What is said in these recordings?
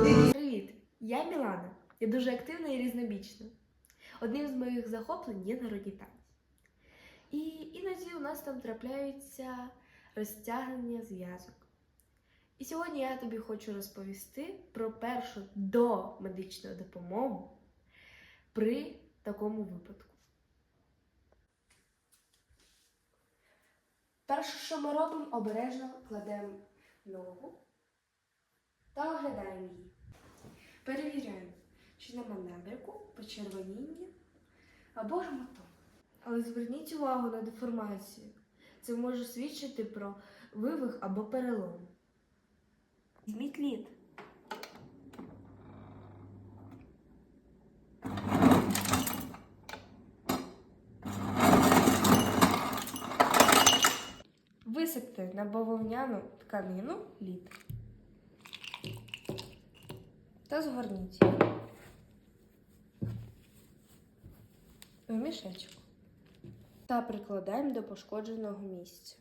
Привіт! Я Мілана. Я дуже активна і різнобічна. Одним з моїх захоплень є народні танці. І іноді у нас там трапляються розтягнення зв'язок. І сьогодні я тобі хочу розповісти про першу домедичну допомогу при такому випадку. Перше, що ми робимо, обережно кладемо ногу та оглядаємо її. Перевіряємо, чи нема набряку, почервоніння або гематом. Але зверніть увагу на деформацію. Це може свідчити про вивих або перелом. Візьміть лід. Висипте на бавовняну тканину лід. Та згорніть в мішечок та прикладаємо до пошкодженого місця.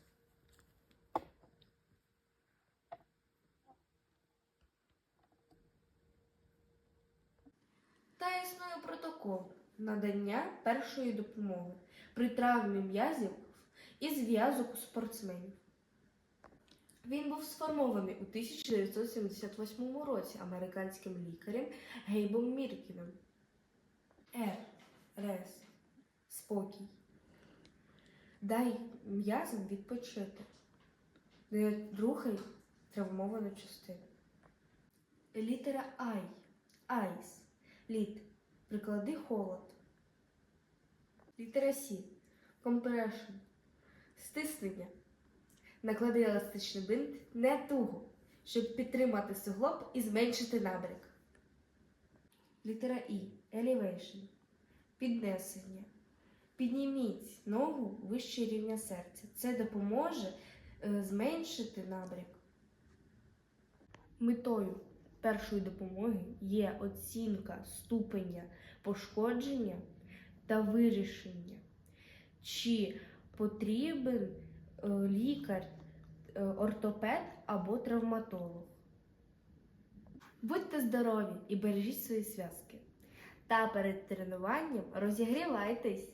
Та існує протокол надання першої допомоги при травмі м'язів і зв'язок у спортсменів. Він був сформований у 1978 році американським лікарем Гейбом Міркіном. Р. Рес. Спокій. Дай м'язам відпочити. Не рухай травмовану частину. Літера Ай. Айс. Лід. Приклади холод. Літера Сі. Compression. Стиснення. Наклади еластичний бинт не туго, щоб підтримати суглоб і зменшити набряк. Літера І. Elevation. Піднесення. Підніміть ногу вище рівня серця. Це допоможе е, зменшити набряк. Метою першої допомоги є оцінка ступеня пошкодження та вирішення, чи потрібен е, лікар, е, ортопед або травматолог. Будьте здорові і бережіть свої зв'язки. Та перед тренуванням розігрівайтесь.